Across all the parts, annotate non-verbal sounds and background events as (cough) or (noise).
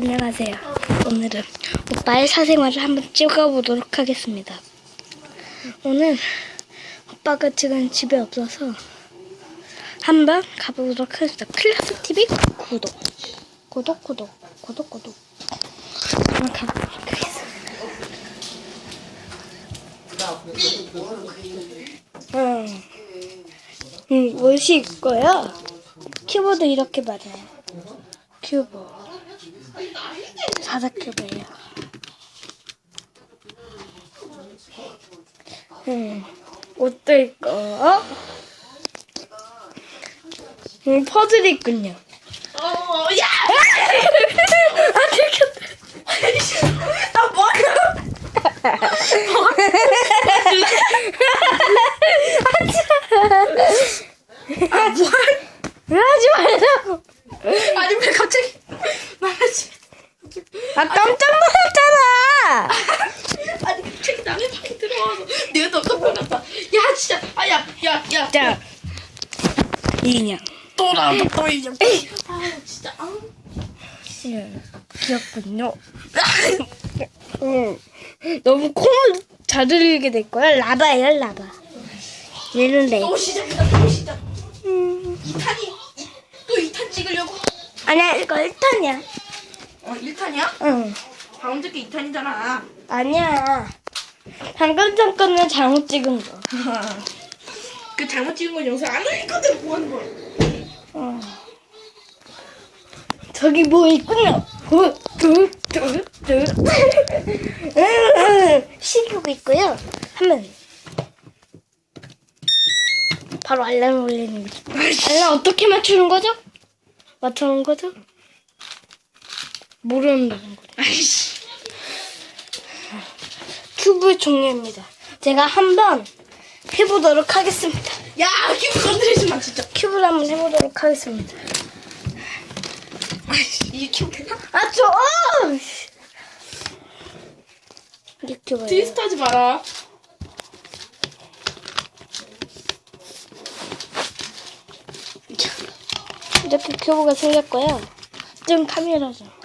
안녕하세요. 오늘은 오빠의 사생활을 한번 찍어보도록 하겠습니다. 오늘 오빠가 지금 집에 없어서 한번 가보도록 하겠습니다. 클래스 TV 구독, 구독, 구독, 구독, 구독. 한번 가보도록 하겠습니다. 음, 음, 옷이 있고요. 키보드 이렇게 맞아요. 큐브. 사자 큐브예요. 음, 옷도 음, 퍼즐이 있군요. 어, 야! 아, 들켰다. 나 뭐야? 아, 뭐? 왜 하지 말라고. 아니, 지금. 아, 깜짝 놀랐잖아. 아니, 갑자기 남의 방에 들어와서. 내가 더 깜짝 놀랐다. 야, 진짜. 아, 야, 야, 야. 자, 인형. 또 나온다, 또 이제. 아, 진짜. 아. 예, 귀엽군요. 응. 너무 콩을 잘 들리게 될 거야. 라바예요, 라바. 얘는 레이. 또 시작이다, 또 시작. 음. 2탄이. 또 2탄 찍으려고. 아니야, 이거 1탄이야. 어, 1탄이야? 응. 방금 전게 2탄이잖아. 아니야. 방금 전 거는 잘못 찍은 거. (laughs) 그 잘못 찍은 건 영상 안 올리거든, 뭐 하는 거야. 어. 저기 뭐 있군요. 어, 두, 두, 두. (laughs) 식욕 있고요. 하면 바로 알람 울리는 거죠. 알람 어떻게 맞추는 거죠? 맞추는 거죠? 모르는 거죠. 아이씨. 큐브의 종류입니다. 제가 한번 해보도록 하겠습니다. 야, 기분 건드리지 마, 진짜. 큐브를 한번 해보도록 하겠습니다. 아이씨, 이게 기분 되나? 아, 저, 어! 이게 큐브예요. 트위스트 하지 마라. 이렇게 큐브가 생겼고요. 좀 카메라죠.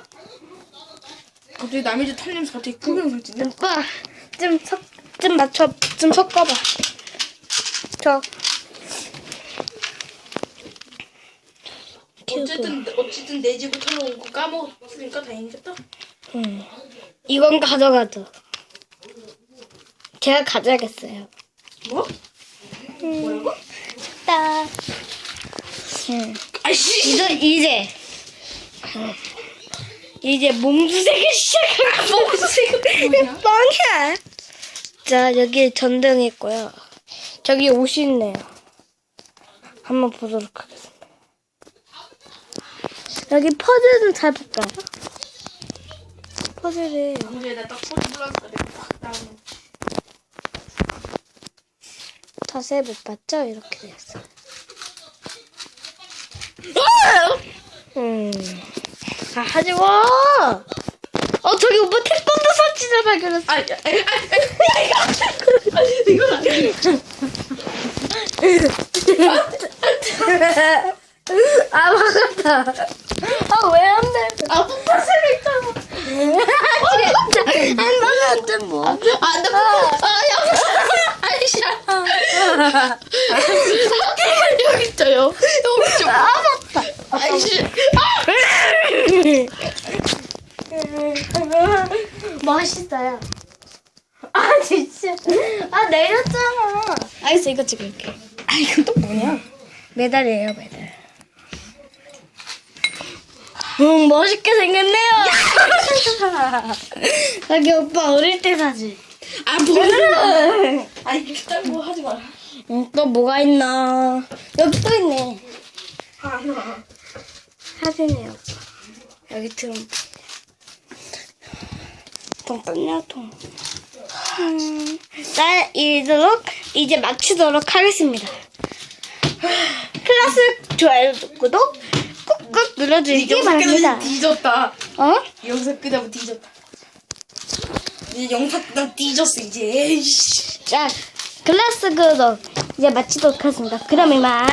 갑자기 남의 집 털리면서 갑자기 큰 영상 찍네. 오빠, 좀 섞, 좀 맞춰, 좀 섞어봐. 저. 어쨌든 어쨌든 내 집을 털어온 거 까먹었으니까 다행이겠다. 응. 이건 가져가죠. 제가 가져야겠어요. 뭐? 뭐라고? 따. 응. 아이씨. 이제, 이제. 이제 몸수색을 시작할. 뭐냐? 뻥이야. 자, 여기 전등 있고요. 저기 옷이 있네요. 한번 보도록 하겠습니다. 여기 퍼즐 잘 볼까요? 퍼즐이 방주에다 딱 소리 불러서 내가 팍 나오는. 자세히 못 봤죠? 이렇게 됐어. 음. 아, 하지 마! 어, 저기 오빠 태권도 사진을 발견했어. 아, 야, 아, 아, 야, 이거. 아니야. 아, 막았다. 아, 왜 안 돼? 아, 폭발세가 있잖아. 안 막았는데, 뭐. 아, 나 아, 야. 아이씨. 여기 있어요. 여기 좀. 아, 맞다. 아이씨. (laughs) 멋있어요. 아, 진짜. 아, 내렸잖아. 알겠어, 이거 찍을게. 아, 이건 또 뭐냐? 메달이에요, 메달. 응, 멋있게 생겼네요. 여기 오빠 어릴 때 사진. 아, 뭐야? 아, 이렇게 딴거 하지 마라. 응, 또 뭐가 있나? 여기 또 있네. 하나. 사진이에요, 오빠. 여기 트럼. 통 떴냐, 통. 음, 자, 이도록 이제 마치도록 하겠습니다. 클래스 좋아요, 구독 꾹꾹 눌러주시기 바랍니다. 뒤졌다. 어? 영상 끄다고 뒤졌다. 이제 영상 끄다 뒤졌어, 이제. 자, 클래스 구독 이제 마치도록 하겠습니다. 그럼 이만.